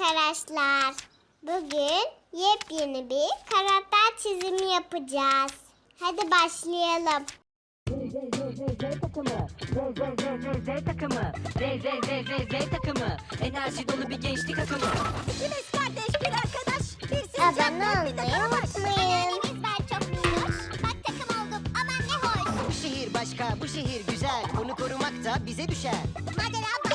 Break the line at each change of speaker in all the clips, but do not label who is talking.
arkadaşlar. Bugün yepyeni bir karakter çizimi yapacağız. Hadi başlayalım.
Z takımı, Z Z Z Z Z takımı, Z Z Z Z Z takımı, enerji dolu bir gençlik akımı.
İkimiz kardeş bir arkadaş. Bir siz
Abone
canlı bir takım olduk aman ne hoş.
Bu şehir başka, bu şehir güzel. Onu korumak da bize düşer.
Macera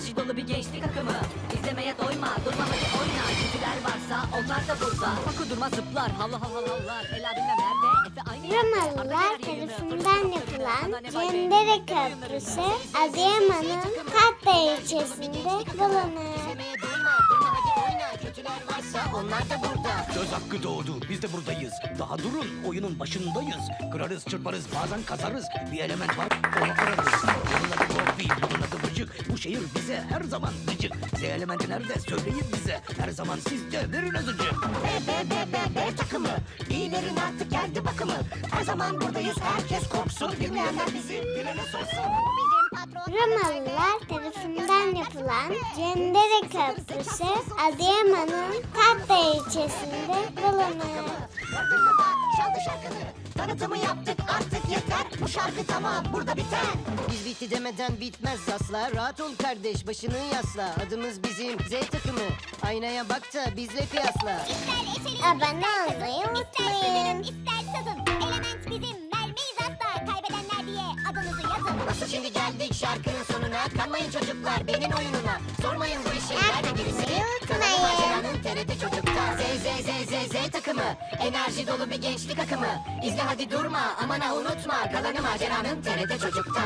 enerji dolu bir gençlik akımı. İzlemeye doyma, durma hadi oyna. Kötüler varsa onlar da burada. Paku durma zıplar, halla halla hallar. Ela bilmem nerede, Efe aynı yerde.
Romalılar tarafından yapılan Cendere Köprüsü. Adıyaman'ın Katta ilçesinde bulunur.
İzlemeye doyma, durma hadi oyna. Kötüler varsa onlar da burada.
Söz hakkı doğdu. Biz de buradayız. Daha durun. Oyunun başındayız. Kırarız, çırparız, bazen kazarız. Bir element var, onu ararız. Şehir bize her zaman gıcık. Z elementi nerede? Söyleyin bize. Her zaman siz de verin azıcık.
B, B, B, B, B takımı. İyilerin artık geldi bakımı. Her zaman buradayız, herkes korksun. Bilmeyenler bizi bilene sorsun.
Bizim patron.
Tarafından yapılan Cendere Köprüsü Adıyaman'ın Katta ilçesinde
çaldı şarkını. Tanıtımı yaptık artık yeter. Bu şarkı tamam, burada biter. Biz bitti demeden bitmez asla. Rahat ol kardeş, başını yasla. Adımız bizim Z takımı. Aynaya bak da bizle kıyasla.
İster içelim,
Abone
ister
olmayı unutmayın.
İster sürün, ister sızın. Element bizim vermeyiz asla. Kaybedenler diye adınızı yazın.
Nasıl şimdi geldik şarkının benim oyununa. Sormayın bu işi. Nerede birisi? Kanalı maceranın TRT çocukta. Z Z Z Z Z takımı. Enerji dolu bir gençlik akımı. İzle hadi durma. Aman ha unutma. Kalanı maceranın TRT çocukta